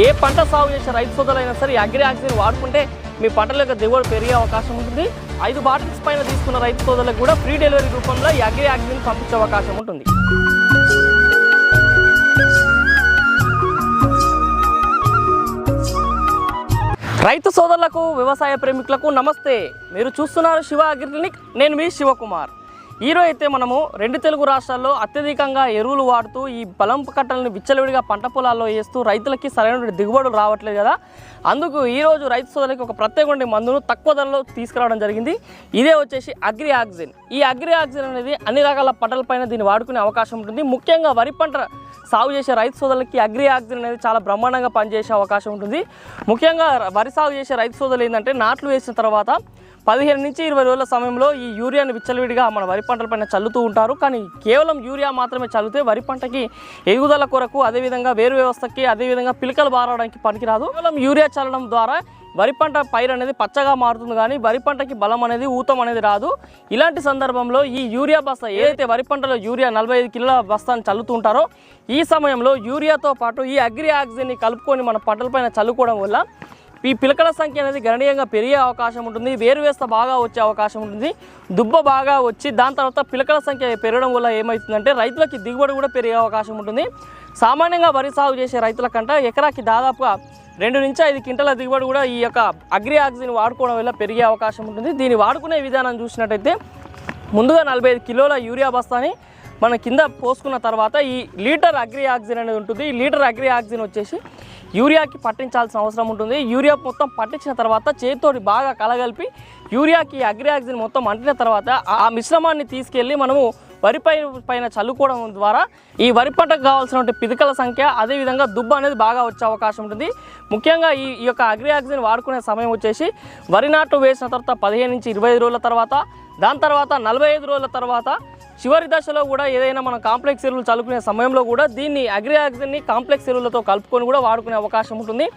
ఏ పంట సాగు చేసే రైతు సోదరులైనా సరే అగ్రి ఆక్సిజన్ వాడుకుంటే మీ పంటల యొక్క దిగుబడి పెరిగే అవకాశం ఉంటుంది. ఐదు బాటిల్స్ పైన తీసుకున్న రైతు సోదరులకు కూడా ఫ్రీ డెలివరీ రూపంలో ఈ అగ్రి ఆక్సిజన్ పంపించే అవకాశం ఉంటుంది. రైతు సోదరులకు వ్యవసాయ ప్రేమికులకు నమస్తే. మీరు చూస్తున్నారు శివ అగ్రి క్లినిక్. నేను మీ శివకుమార్. ఈరోజు అయితే మనము రెండు తెలుగు రాష్ట్రాల్లో అత్యధికంగా ఎరువులు వాడుతూ ఈ బలం కట్టలను విచ్చలవిడిగా పంట పొలాల్లో వేస్తూ రైతులకి సరైన దిగుబడులు రావట్లేదు కదా. అందుకు ఈరోజు రైతు సోదరులకి ఒక ప్రత్యేకమైన మందును తక్కువ ధరలో తీసుకురావడం జరిగింది. ఇదే వచ్చేసి అగ్రి ఆక్సిజన్ ఈ అగ్రి ఆక్సిజన్ అనేది అన్ని రకాల పంటలపైన దీన్ని వాడుకునే అవకాశం ఉంటుంది. ముఖ్యంగా వరి పంట సాగు చేసే రైతు సోదరులకి అగ్రి ఆక్సిజన్ అనేది చాలా బ్రహ్మాండంగా పనిచేసే అవకాశం ఉంటుంది. ముఖ్యంగా వరి సాగు చేసే రైతు సోదరులు ఏంటంటే నాట్లు వేసిన తర్వాత పదిహేను నుంచి ఇరవై రోజుల సమయంలో ఈ యూరియాను విచ్చలవిడిగా మన వరి పంటలపైన చల్లుతూ ఉంటారు. కానీ కేవలం యూరియా మాత్రమే చల్లితే వరి పంటకి ఎగుదల కొరకు అదేవిధంగా వేరు వ్యవస్థకి అదేవిధంగా పిలకలు బారడానికి పనికిరాదు. కేవలం యూరియా చల్లడం ద్వారా వరి పంట పైరు అనేది పచ్చగా మారుతుంది కానీ వరి పంటకి బలం అనేది ఊతం అనేది రాదు. ఇలాంటి సందర్భంలో ఈ యూరియా బస్తా ఏదైతే వరి పంటలో యూరియా నలభై ఐదు కిలోల బస్తాను చల్లుతూ ఉంటారో ఈ సమయంలో యూరియాతో పాటు ఈ అగ్రి ఆక్సిజన్ని కలుపుకొని మన పంటలపైన చల్లుకోవడం వల్ల ఈ పిలకల సంఖ్య అనేది గణనీయంగా పెరిగే అవకాశం ఉంటుంది. వేరు వేస్త బాగా వచ్చే అవకాశం ఉంటుంది. దుబ్బ బాగా వచ్చి దాని తర్వాత పిలకల సంఖ్య పెరగడం వల్ల ఏమవుతుందంటే రైతులకి దిగుబడి కూడా పెరిగే అవకాశం ఉంటుంది. సామాన్యంగా వరి సాగు చేసే రైతుల కంటే ఎకరాకి దాదాపుగా రెండు నుంచి ఐదు క్వింటల దిగుబడి కూడా ఈ యొక్క అగ్రి ఆక్సిజన్ వాడుకోవడం వల్ల పెరిగే అవకాశం ఉంటుంది. దీన్ని వాడుకునే విధానం చూసినట్టయితే ముందుగా నలభై ఐదు కిలోల యూరియా బస్తాని మన కింద పోసుకున్న తర్వాత ఈ లీటర్ అగ్రి ఆక్సిజన్ అనేది ఉంటుంది. ఈ లీటర్ అగ్రి ఆక్సిజన్ వచ్చేసి యూరియాకి పట్టించాల్సిన అవసరం ఉంటుంది. యూరియా మొత్తం పట్టించిన తర్వాత చేతితోటి బాగా కలగలిపి యూరియాకి ఈ మొత్తం అంటిన తర్వాత ఆ మిశ్రమాన్ని తీసుకెళ్ళి మనము వరి పైన చల్లుకోవడం ద్వారా ఈ వరి పంటకు కావాల్సినటువంటి పిదికల సంఖ్య అదేవిధంగా దుబ్బ అనేది బాగా వచ్చే అవకాశం ఉంటుంది. ముఖ్యంగా ఈ ఈ యొక్క అగ్రియాక్సిన్ వాడుకునే సమయం వచ్చేసి వరి నాటు వేసిన తర్వాత పదిహేను నుంచి ఇరవై ఐదు రోజుల తర్వాత దాని తర్వాత నలభై ఐదు రోజుల తర్వాత చివరి దశలో కూడా ఏదైనా మనం కాంప్లెక్స్ ఎరువులు చల్లుకునే సమయంలో కూడా దీన్ని అగ్రి కాంప్లెక్స్ ఎరువులతో కలుపుకొని కూడా వాడుకునే అవకాశం ఉంటుంది.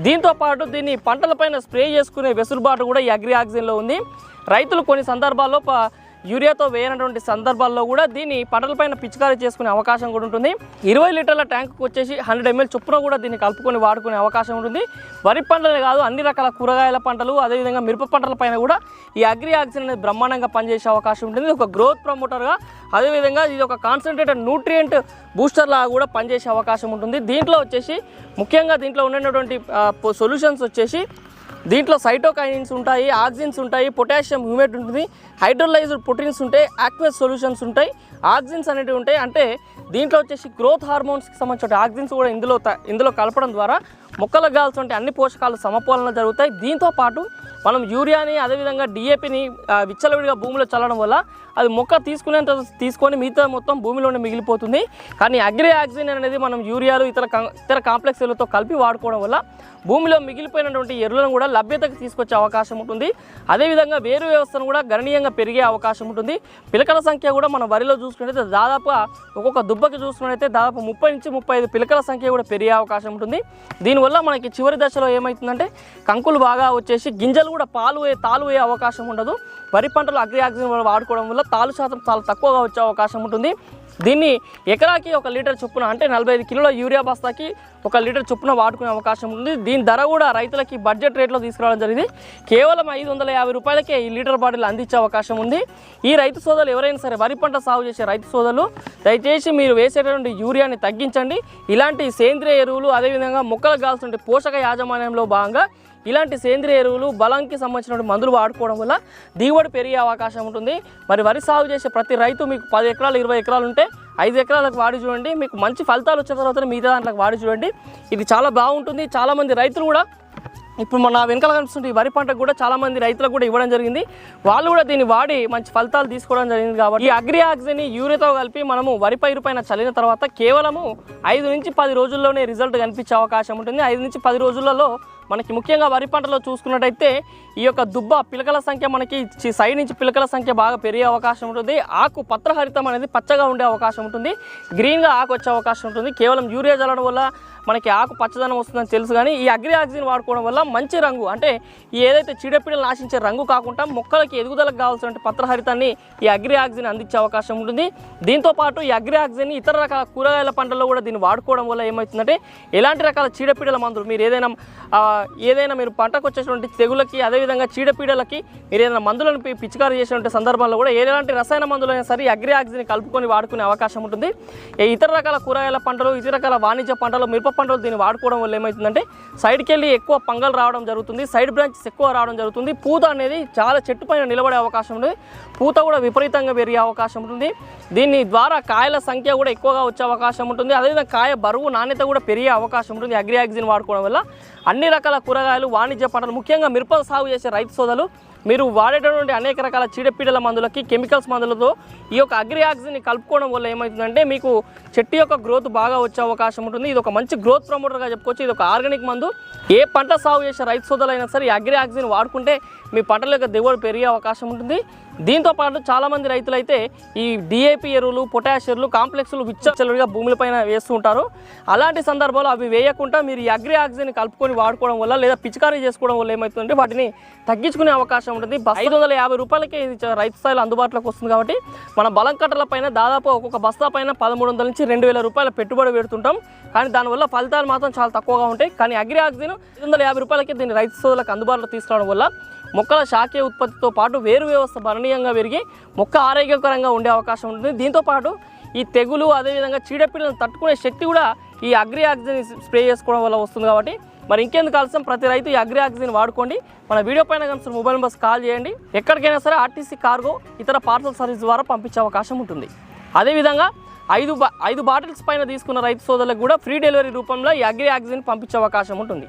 దీంతో పాటు దీన్ని పంటలపైన స్ప్రే చేసుకునే వెసులుబాటు కూడా ఈ అగ్రిఆక్సిజన్లో ఉంది. రైతులు కొన్ని సందర్భాల్లో ప- యూరియాతో వేయనటువంటి సందర్భాల్లో కూడా దీన్ని పంటలపైన పిచికారీ చేసుకునే అవకాశం కూడా ఉంటుంది. ఇరవై లీటర్ల ట్యాంకుకు వచ్చేసి హండ్రెడ్ ఎంఎల్ చొప్పున కూడా దీన్ని కలుపుకొని వాడుకునే అవకాశం ఉంటుంది. వరి పంటలే కాదు అన్ని రకాల కూరగాయల పంటలు అదేవిధంగా మిరప పంటల పైన కూడా ఈ అగ్రి ఆక్సిజన్ అనేది బ్రహ్మాండంగా పనిచేసే అవకాశం ఉంటుంది. ఒక గ్రోత్ ప్రమోటర్గా అదేవిధంగా ఇది ఒక కాన్సన్ట్రేటెడ్ న్యూట్రియంట్ బూస్టర్ లాగా కూడా పనిచేసే అవకాశం ఉంటుంది. దీంట్లో వచ్చేసి ముఖ్యంగా దీంట్లో ఉన్నటువంటి సొల్యూషన్స్ వచ్చేసి దీంట్లో సైటోకైనిన్స్ ఉంటాయి ఆక్సిన్స్ ఉంటాయి పొటాషియం హ్యూమేట్ ఉంటుంది హైడ్రోలైజ్డ్ ప్రోటీన్స్ ఉంటాయి ఆక్వస్ సొల్యూషన్స్ ఉంటాయి. ఆక్సిన్స్ అనేవి ఉంటాయి అంటే దీంట్లో వచ్చేసి గ్రోత్ హార్మోన్స్కి సంబంధించిన ఆక్సిన్స్ కూడా ఇందులో ఇందులో కలపడం ద్వారా మొక్కలకు కావాల్సిన అన్ని పోషకాలు సమపాలన జరుగుతాయి. దీంతో పాటు మనం యూరియాని అదేవిధంగా డిఏపిని విచ్చలవిడిగా భూమిలో చల్లడం వల్ల అది మొక్క తీసుకునేంత తీసుకొని మిగతా మొత్తం భూమిలోనే మిగిలిపోతుంది. కానీ అగ్రి ఆక్సిజన్ అనేది మనం యూరియాలు ఇతర ఇతర కాంప్లెక్స్ ఎరువులతో కలిపి వాడుకోవడం వల్ల భూమిలో మిగిలిపోయినటువంటి ఎరువులను కూడా లభ్యతకు తీసుకొచ్చే అవకాశం ఉంటుంది. అదేవిధంగా వేరు వ్యవస్థను కూడా గణనీయంగా పెరిగే అవకాశం ఉంటుంది. పిలకల సంఖ్య కూడా మనం వరిలో చూసుకున్నట్లయితే దాదాపు ఒక్కొక్క దుబ్బకి చూసుకున్నట్లయితే దాదాపు ముప్పై నుంచి ముప్పై ఐదు పిలకల సంఖ్య కూడా పెరిగే అవకాశం ఉంటుంది. దీని దీనివల్ల మనకి చివరి దశలో ఏమవుతుందంటే కంకులు బాగా వచ్చేసి గింజలు కూడా పాలు పోయే తాలు పోయే అవకాశం ఉండదు. వరి పంటలు అగ్రి ఆక్సిజన్ వాడుకోవడం వల్ల తాలు శాతం చాలా తక్కువగా వచ్చే అవకాశం ఉంటుంది. దీన్ని ఎకరాకి ఒక లీటర్ చొప్పున అంటే నలభై ఐదు కిలోల యూరియా బస్తాకి ఒక లీటర్ చొప్పున వాడుకునే అవకాశం ఉంది. దీని ధర కూడా రైతులకి బడ్జెట్ రేట్లో తీసుకురావడం జరిగింది. కేవలం ఐదు వందల యాభై రూపాయలకే ఈ లీటర్ బాటిల్ అందించే అవకాశం ఉంది. ఈ రైతు సోదరులు ఎవరైనా సరే వరి పంట సాగు చేసే రైతు సోదరులు దయచేసి మీరు వేసేటటువంటి యూరియాని తగ్గించండి. ఇలాంటి సేంద్రియ ఎరువులు అదేవిధంగా మొక్కలకు కావాల్సిన పోషక యాజమాన్యంలో భాగంగా ఇలాంటి సేంద్రియ ఎరువులు బలంకి సంబంధించిన మందులు వాడుకోవడం వల్ల దిగుబడి పెరిగే అవకాశం ఉంటుంది. మరి వరి సాగు చేసే ప్రతి రైతు మీకు పది ఎకరాలు ఇరవై ఎకరాలు ఉంటే ఐదు ఎకరాలకు వాడి చూడండి మీకు మంచి ఫలితాలు వచ్చిన తర్వాత మిగతా దాంట్లోకి వాడి చూడండి. ఇది చాలా బాగుంటుంది చాలామంది రైతులు కూడా ఇప్పుడు మన వెనకాల కనిపిస్తుంది ఈ వరి పంటకు కూడా చాలా మంది రైతులకు కూడా ఇవ్వడం జరిగింది. వాళ్ళు కూడా దీన్ని వాడి మంచి ఫలితాలు తీసుకోవడం జరిగింది కాబట్టి ఈ అగ్రి యూరియాతో కలిపి మనము వరి పైరు పైన చల్లిన తర్వాత కేవలము ఐదు నుంచి పది రోజుల్లోనే రిజల్ట్ కనిపించే అవకాశం ఉంటుంది. ఐదు నుంచి పది రోజులలో మనకి ముఖ్యంగా వరి పంటలో చూసుకున్నట్టయితే ఈ యొక్క దుబ్బ పిలకల సంఖ్య మనకి సైడ్ నుంచి పిలకల సంఖ్య బాగా పెరిగే అవకాశం ఉంటుంది. ఆకు పత్రహరితం అనేది పచ్చగా ఉండే అవకాశం ఉంటుంది. గ్రీన్గా ఆకు వచ్చే అవకాశం ఉంటుంది. కేవలం యూరియా చల్లడం వల్ల మనకి ఆకు పచ్చదనం వస్తుందని తెలుసు కానీ ఈ అగ్రి ఆక్సిజన్ వాడుకోవడం వల్ల మంచి రంగు అంటే ఏదైతే చీడపీడలు నాశించే రంగు కాకుండా మొక్కలకి ఎదుగుదలకు కావాల్సిన పత్రహరితాన్ని ఈ అగ్రి ఆక్సిజన్ అందించే అవకాశం ఉంటుంది. దీంతో పాటు ఈ అగ్రి ఆక్సిజన్ ఇతర రకాల కూరగాయల పంటల్లో కూడా దీన్ని వాడుకోవడం వల్ల ఏమవుతుందంటే ఎలాంటి రకాల చీడపీడల మందులు మీరు ఏదైనా ఏదైనా మీరు పంటకు వచ్చేటువంటి తెగులకి అదేవిధంగా చీడపీడలకి మీరు ఏదైనా మందులను పిచికారు పిచికారీ చేసినటువంటి సందర్భాల్లో కూడా ఎలాంటి రసాయన మందులైనా సరే ఈ అగ్రి ఆక్సిజన్ కలుపుకొని వాడుకునే అవకాశం ఉంటుంది. ఇతర రకాల కూరగాయల పంటలు ఇతర రకాల వాణిజ్య పంటలు మిరప పంటలు దీన్ని వాడుకోవడం వల్ల ఏమవుతుందంటే సైడ్కి వెళ్ళి ఎక్కువ పంగలు రావడం జరుగుతుంది సైడ్ బ్రాంచెస్ ఎక్కువ రావడం జరుగుతుంది. పూత అనేది చాలా చెట్టు పైన నిలబడే అవకాశం ఉంది పూత కూడా విపరీతంగా పెరిగే అవకాశం ఉంటుంది. దీని ద్వారా కాయల సంఖ్య కూడా ఎక్కువగా వచ్చే అవకాశం ఉంటుంది. అదేవిధంగా కాయ బరువు నాణ్యత కూడా పెరిగే అవకాశం ఉంటుంది అగ్రి ఆక్సిజన్ వాడుకోవడం వల్ల. అన్ని రకాల కూరగాయలు వాణిజ్య పంటలు ముఖ్యంగా మిరప సాగు చేసే రైతు సోదరులు మీరు వాడేటటువంటి అనేక రకాల చీడపీడల మందులకి కెమికల్స్ మందులతో ఈ యొక్క అగ్రి కలుపుకోవడం వల్ల ఏమవుతుందంటే మీకు చెట్టు యొక్క గ్రోత్ బాగా వచ్చే అవకాశం ఉంటుంది. ఇది ఒక మంచి గ్రోత్ ప్రమోటర్గా చెప్పుకోవచ్చు. ఇది ఒక ఆర్గానిక్ మందు. ఏ పంట సాగు చేసే రైతు సోదరులైనా సరే ఈ అగ్రి వాడుకుంటే మీ పంటల యొక్క దిగుబడి పెరిగే అవకాశం ఉంటుంది. దీంతో పాటు చాలామంది రైతులు అయితే ఈ డిఏపి ఎరువులు పొటాష్ ఎరువులు కాంప్లెక్స్లు విచ్చలుగా భూములపైన వేస్తూ ఉంటారు. అలాంటి సందర్భాల్లో అవి వేయకుండా మీరు ఈ అగ్రి ఆక్సిజన్ కలుపుకొని వాడుకోవడం వల్ల లేదా పిచికారీ చేసుకోవడం వల్ల ఏమవుతుందంటే వాటిని తగ్గించుకునే అవకాశం ఉంటుంది. ఐదు వందల యాభై రూపాయలకే ఇది రైతు స్థాయిలో అందుబాటులోకి వస్తుంది కాబట్టి మన బలం కట్టల పైన దాదాపు ఒక్కొక్క బస్తా పైన పదమూడు వందల నుంచి రెండు వేల రూపాయల పెట్టుబడి పెడుతుంటాం. కానీ దానివల్ల ఫలితాలు మాత్రం చాలా తక్కువగా ఉంటాయి. కానీ అగ్రి ఆక్సిజన్ ఐదు వందల యాభై రూపాయలకి దీన్ని రైతు సోదరులకు అందుబాటులో తీసుకురావడం వల్ల మొక్కల శాఖీయ ఉత్పత్తితో పాటు వేరు వ్యవస్థ గణనీయంగా పెరిగి మొక్క ఆరోగ్యకరంగా ఉండే అవకాశం ఉంటుంది. దీంతో పాటు ఈ తెగులు అదేవిధంగా చీడపీడలను తట్టుకునే శక్తి కూడా ఈ అగ్రి ఆక్సిజన్ స్ప్రే చేసుకోవడం వల్ల వస్తుంది కాబట్టి మరి ఇంకెందుకు ఆలస్యం? ప్రతి రైతు ఈ అగ్రి ఆక్సిజన్ వాడుకోండి. మన వీడియో పైన కనుక మొబైల్ నెంబర్స్ కాల్ చేయండి. ఎక్కడికైనా సరే ఆర్టీసీ కార్గో ఇతర పార్సల్ సర్వీస్ ద్వారా పంపించే అవకాశం ఉంటుంది. అదేవిధంగా ఐదు బా ఐదు బాటిల్స్ పైన తీసుకున్న రైతు సోదరులకు కూడా ఫ్రీ డెలివరీ రూపంలో ఈ అగ్రి ఆక్సిజన్ పంపించే అవకాశం ఉంటుంది.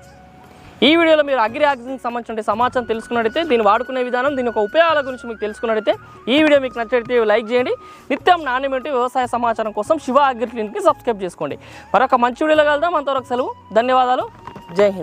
ఈ వీడియోలో మీరు అగ్రి ఆక్సిజన్కి సంబంధించిన సమాచారం తెలుసుకున్నట్టయితే దీన్ని వాడుకునే విధానం దీని యొక్క ఉపయోగాల గురించి మీకు తెలుసుకున్నట్టయితే ఈ వీడియో మీకు నచ్చితే లైక్ చేయండి. నిత్యం నాణ్యమైన వ్యవసాయ సమాచారం కోసం శివ అగ్రి క్లినిక్ని సబ్స్క్రైబ్ చేసుకోండి. మరొక మంచి వీడియోలో కలుద్దాం. అంతవరకు సెలవు. ధన్యవాదాలు. जय हिंद।